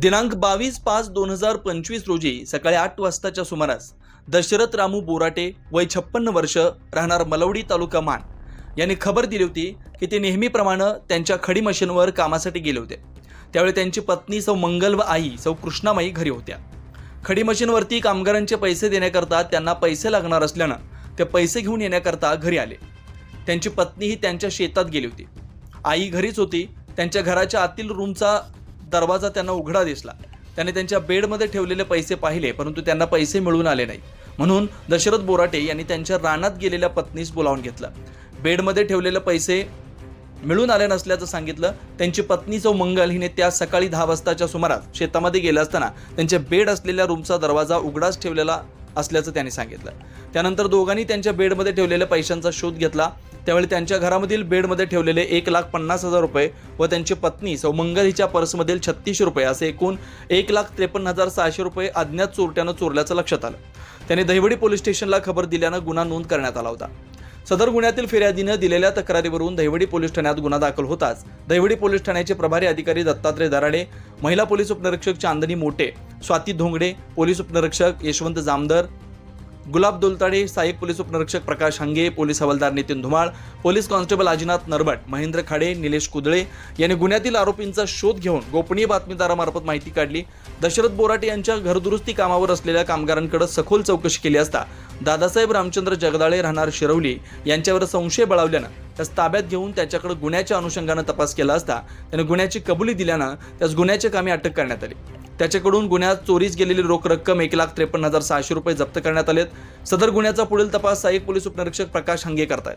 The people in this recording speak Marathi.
दिनांक बावीस पाच दोन हजार पंचवीस रोजी सकाळी आठ वाजताच्या सुमारास दशरथ रामू बोराटे वय छप्पन्न वर्ष राहणार मलवडी तालुका मान. यांनी खबर दिली होती की ते नेहमीप्रमाणे त्यांच्या खडी मशीनवर कामासाठी गेले होते. त्यावेळी त्यांची पत्नी सौ मंगल व आई सौ कृष्णामाई घरी होत्या. खडी मशीनवरती कामगारांचे पैसे देण्याकरता त्यांना पैसे लागणार असल्यानं ते पैसे घेऊन येण्याकरता घरी आले. त्यांची पत्नी ही त्यांच्या शेतात गेली होती. आई घरीच होती. त्यांच्या घराच्या आतील रूमचा दरवाजा त्यांना उघडा दिसला. त्याने त्यांच्या बेडमध्ये ठेवलेले पैसे पाहिले परंतु त्यांना पैसे मिळून आले नाही. म्हणून दशरथ बोराटे यांनी त्यांच्या रानात गेलेल्या पत्नीस बोलावून घेतलं. बेडमध्ये ठेवलेले पैसे मिळून आले नसल्याचं सांगितलं. त्यांची पत्नी चौ मंगल हिने त्या सकाळी दहा वाजताच्या सुमारास शेतामध्ये गेल्या असताना त्यांच्या बेड असलेल्या रूमचा दरवाजा उघडाच ठेवलेला असल्याचं त्यांनी सांगितलं. त्यानंतर दोघांनी त्यांच्या बेडमध्ये ठेवलेल्या पैशांचा शोध घेतला. त्यावेळी त्यांच्या घरामधील बेडमध्ये ठेवलेले एक लाख पन्नास हजार रुपये व त्यांची पत्नी सौमंगल हिच्या पर्समधील छत्तीस रुपये असे एकूण एक लाख त्रेपन्न हजार सहाशे रुपये अज्ञात चोरट्यानं चोरल्याचं लक्षात आलं. त्याने दहिवडी पोलीस स्टेशनला खबर दिल्यानं गुन्हा नोंद करण्यात आला होता. सदर गुन्ह्यातील फिर्यादीनं दिलेल्या तक्रारीवरून दहिवडी पोलीस ठाण्यात गुन्हा दाखल होताच. दहिवडी पोलीस ठाण्याचे प्रभारी अधिकारी दत्तात्रय दराडे महिला पोलीस उपनिरीक्षक चांदनी मोटे स्वाती धोंगडे पोलीस उपनिरीक्षक यशवंत जामदर गुलाब दोलताडे सहाय्यक पोलीस उपनिरीक्षक प्रकाश हंगे पोलीस हवालदार नितीन धुमाळ पोलीस कॉन्स्टेबल अजिनाथ नरबट महेंद्र खाडे निलेश कुदळे यांनी गुन्ह्यातील आरोपींचा शोध घेऊन गोपनीय बातमीदारामार्फत माहिती काढली. दशरथ बोराटे यांच्या घरदुरुस्ती कामावर असलेल्या कामगारांकडे सखोल चौकशी केली असता दादासाहेब रामचंद्र जगदाळे राहणार शिरवली यांच्यावर संशय बळावल्यानं त्यास ताब्यात घेऊन त्याच्याकडे गुन्ह्याच्या अनुषंगानं तपास केला असता त्याने गुन्ह्याची कबुली दिल्यानं त्यास गुन्ह्याच्या कामी अटक करण्यात आली. त्याच्याकडून गुन्ह्यात चोरीस गेलेली रोख रक्कम एक लाख त्रेपन्न हजार सहाशे रुपये जप्त करण्यात आलेत. सदर गुन्ह्याचा पुढील तपास सहाय्यक पोलीस उपनिरीक्षक प्रकाश हंगे करतायत.